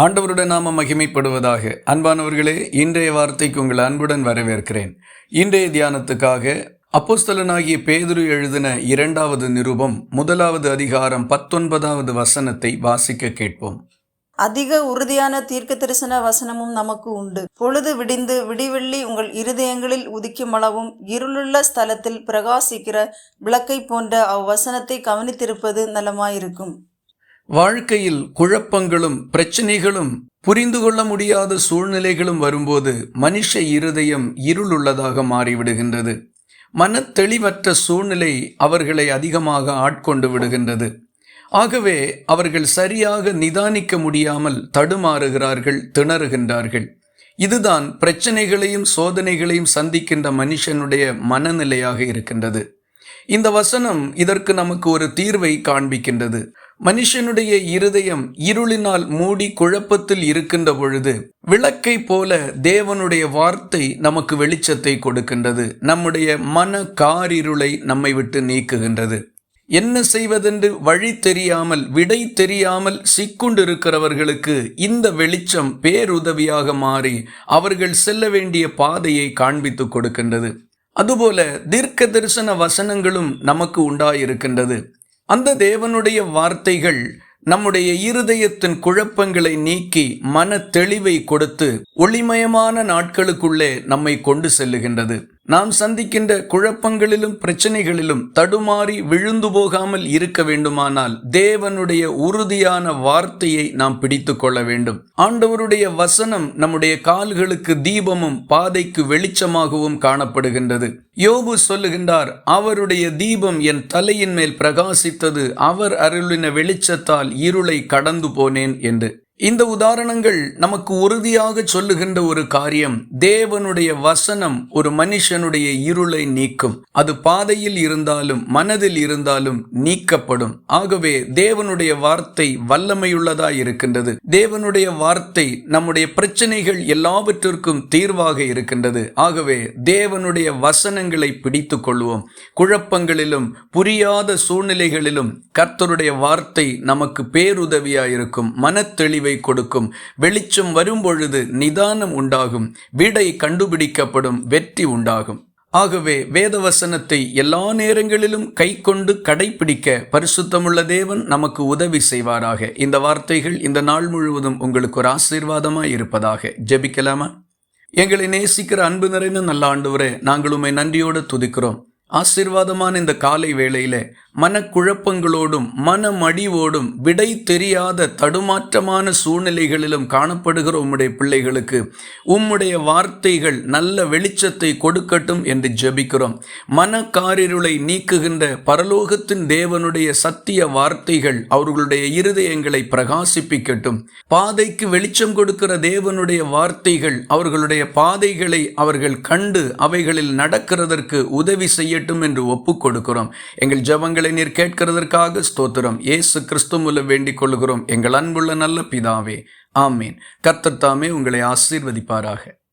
ஆண்டவருடன் நாம மகிமைப்படுவதாக. அன்பானவர்களே இன்றைய வார்த்தைக்கு உங்கள் அன்புடன் வரவேற்கிறேன். இன்றைய தியானத்துக்காக அப்போஸ்தலனாகிய பேதுரு எழுதின இரண்டாவது நிருபம் முதலாவது அதிகாரம் பத்தொன்பதாவது வசனத்தை வாசிக்க கேட்போம். அதிக உறுதியான தீர்க்க தரிசன வசனமும் நமக்கு உண்டு. பொழுது விடிந்து விடிவெள்ளி உங்கள் இருதயங்களில் உதிக்குமளவும் இருளுள்ள ஸ்தலத்தில் பிரகாசிக்கிற விளக்கை போன்ற அவ்வசனத்தை கவனித்திருப்பது நலமாயிருக்கும். வாழ்க்கையில் குழப்பங்களும் பிரச்சனைகளும் புரிந்து கொள்ள முடியாத சூழ்நிலைகளும் வரும்போது மனுஷ இருதயம் இருளுள்ளதாக மாறிவிடுகின்றது. மன தெளிவற்ற சூழ்நிலை அவர்களை அதிகமாக ஆட்கொண்டு விடுகின்றது. ஆகவே அவர்கள் சரியாக நிதானிக்க முடியாமல் தடுமாறுகிறார்கள் திணறுகின்றார்கள். இதுதான் பிரச்சனைகளையும் சோதனைகளையும் சந்திக்கின்ற மனுஷனுடைய மனநிலையாக இருக்கின்றது. இந்த வசனம் இதற்கு நமக்கு ஒரு தீர்வை காண்பிக்கின்றது. மனுஷனுடைய இருதயம் இருளினால் மூடி குழப்பத்தில் இருக்கின்ற பொழுது விளக்கை போல தேவனுடைய வார்த்தை நமக்கு வெளிச்சத்தை கொடுக்கின்றது. நம்முடைய மன காரிருளை நம்மை விட்டு நீக்குகின்றது. என்ன செய்வதென்று வழி தெரியாமல் விடை தெரியாமல் சிக்குண்டிருக்கிறவர்களுக்கு இந்த வெளிச்சம் பேருதவியாக மாறி அவர்கள் செல்ல வேண்டிய பாதையை காண்பித்து கொடுக்கின்றது. அதுபோல தீர்க்க தரிசன வசனங்களும் நமக்கு உண்டாயிருக்கின்றது. அந்த தேவனுடைய வார்த்தைகள் நம்முடைய இருதயத்தின் குழப்பங்களை நீக்கி மன தெளிவை கொடுத்து ஒளிமயமான நாட்களுக்குள்ளே நம்மை கொண்டு செல்லுகின்றது. நாம் சந்திக்கின்ற குழப்பங்களிலும் பிரச்சனைகளிலும் தடுமாறி விழுந்து போகாமல் இருக்க வேண்டுமானால் தேவனுடைய உறுதியான வார்த்தையை நாம் பிடித்து கொள்ள வேண்டும். ஆண்டவருடைய வசனம் நம்முடைய கால்களுக்கு தீபமும் பாதைக்கு வெளிச்சமாகவும் காணப்படுகின்றது. யோபு சொல்லுகின்றார் அவருடைய தீபம் என் தலையின் மேல் பிரகாசித்தது அவர் அருளின வெளிச்சத்தால் இருளை கடந்து போனேன் என்று. இந்த உதாரணங்கள் நமக்கு உறுதியாக சொல்லுகின்ற ஒரு காரியம் தேவனுடைய வசனம் ஒரு மனுஷனுடைய இருளை நீக்கும். அது பாதையில் இருந்தாலும் மனதில் இருந்தாலும் நீக்கப்படும். ஆகவே தேவனுடைய வார்த்தை வல்லமையுள்ளதா இருக்கின்றது. தேவனுடைய வார்த்தை நம்முடைய பிரச்சனைகள் எல்லாவற்றிற்கும் தீர்வாக இருக்கின்றது. ஆகவே தேவனுடைய வசனங்களை பிடித்து கொள்வோம். குழப்பங்களிலும் புரியாத சூழ்நிலைகளிலும் கர்த்தருடைய வார்த்தை நமக்கு பேருதவியாயிருக்கும். மனத்தெளிவு தெளிவை கொடுக்கும். வெளிச்சம் வரும்பொழுது நிதானம் உண்டாகும். விடை கண்டுபிடிக்கப்படும் வெற்றி உண்டாகும். ஆகவே வேதவசனத்தை எல்லா நேரங்களிலும் கை கொண்டு கடைபிடிக்க பரிசுத்தமுள்ள தேவன் நமக்கு உதவி செய்வாராக. இந்த வார்த்தைகள் இந்த நாள் முழுவதும் உங்களுக்கு ஒரு ஆசீர்வாதமாக இருப்பதாக. ஜெபிக்கலாமா? எங்களை நேசிக்கிற அன்பு நிறைந்த நல்ல ஆண்டவரே நாங்கள் உண்மை நன்றியோடு துதிக்கிறோம். ஆசீர்வாதமான இந்த காலை வேளையில மனக்குழப்பங்களோடும் மனமடிவோடும் விடை தெரியாத தடுமாற்றமான சூழ்நிலைகளிலும் காணப்படுகிற உம்முடைய பிள்ளைகளுக்கு. உம்முடைய வார்த்தைகள் நல்ல வெளிச்சத்தை கொடுக்கட்டும் என்று ஜெபிக்கிறோம். மனக்காரிருளை நீக்குகின்ற பரலோகத்தின் தேவனுடைய சத்திய வார்த்தைகள் அவர்களுடைய இருதயங்களை பிரகாசிப்பிக்கட்டும். பாதைக்கு வெளிச்சம் கொடுக்கிற தேவனுடைய வார்த்தைகள் அவர்களுடைய பாதைகளை அவர்கள் கண்டு அவைகளில் நடக்கிறதற்கு உதவி செய்யட்டும் என்று ஒப்புக் கொடுக்கிறோம் எங்கள் ஜபங்களை நீர் கேட்கிறதற்காக ஸ்தோத்திரம். இயேசு கிறிஸ்து மூலம் வேண்டிக் கொள்கிறோம் எங்கள் அன்புள்ள நல்ல பிதாவே. ஆமீன். கர்த்தர் தாமே உங்களை ஆசீர்வதிப்பாராக.